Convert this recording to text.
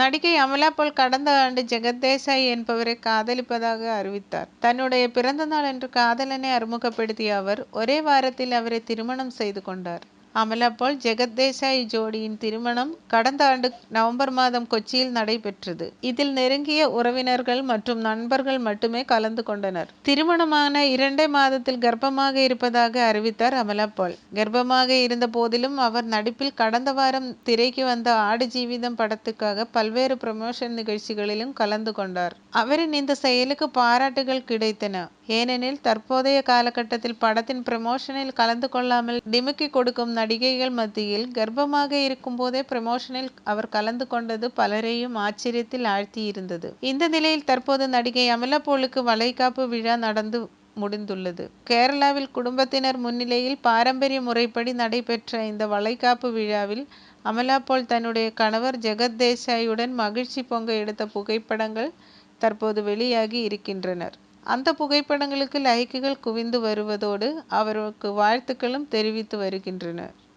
நடிகை அமலா போல் கடந்த ஆண்டு ஜெகத்தேசாய் என்பவரை காதலிப்பதாக அறிவித்தார். தன்னுடைய பிறந்த நாளன்று காதலனை அறிமுகப்படுத்திய அவர், ஒரே வாரத்தில் அவரை திருமணம் செய்து கொண்டார். அமலா பால், ஜெகத் தேசாய் ஜோடியின் திருமணம் கடந்த ஆண்டு நவம்பர் மாதம் கொச்சியில் நடைபெற்றது. இதில் நெருங்கிய உறவினர்கள் மற்றும் நண்பர்கள் மட்டுமே கலந்து கொண்டனர். திருமணமான இரண்டே மாதத்தில் கர்ப்பமாக இருப்பதாக அறிவித்தார் அமலா பால். கர்ப்பமாக இருந்த போதிலும் அவர் நடிப்பில் கடந்த வாரம் திரைக்கு வந்த ஆடு ஜீவிதம் படத்துக்காக பல்வேறு ப்ரமோஷன் நிகழ்ச்சிகளிலும் கலந்து கொண்டார். அவரின் இந்த செயலுக்கு பாராட்டுகள் கிடைத்தன. ஏனெனில், தற்போதைய காலகட்டத்தில் படத்தின் ப்ரமோஷனில் கலந்து கொள்ளாமல் டிமிக்கி கொடுக்கும் நடிகைகள் மத்தியில் கர்ப்பமாக இருக்கும் போதே ப்ரமோஷனில் அவர் கலந்து கொண்டது பலரையும் ஆச்சரியத்தில் ஆழ்த்தியிருந்தது. இந்த நிலையில் தற்போது நடிகை அமலா போலுக்கு வளைகாப்பு விழா நடந்து முடிந்துள்ளது. கேரளாவில் குடும்பத்தினர் முன்னிலையில் பாரம்பரிய முறைப்படி நடைபெற்ற இந்த வளைகாப்பு விழாவில் அமலாபோல் தன்னுடைய கணவர் ஜெகத் தேசாயுடன் மகிழ்ச்சி பொங்க எடுத்த புகைப்படங்கள் தற்போது வெளியாகி இருக்கின்றனர். அந்த புகைப்படங்களுக்கு லைக்குகள் குவிந்து வருவதோடு, அவருக்கு வாழ்த்துக்களும் தெரிவித்து வருகின்றனர்.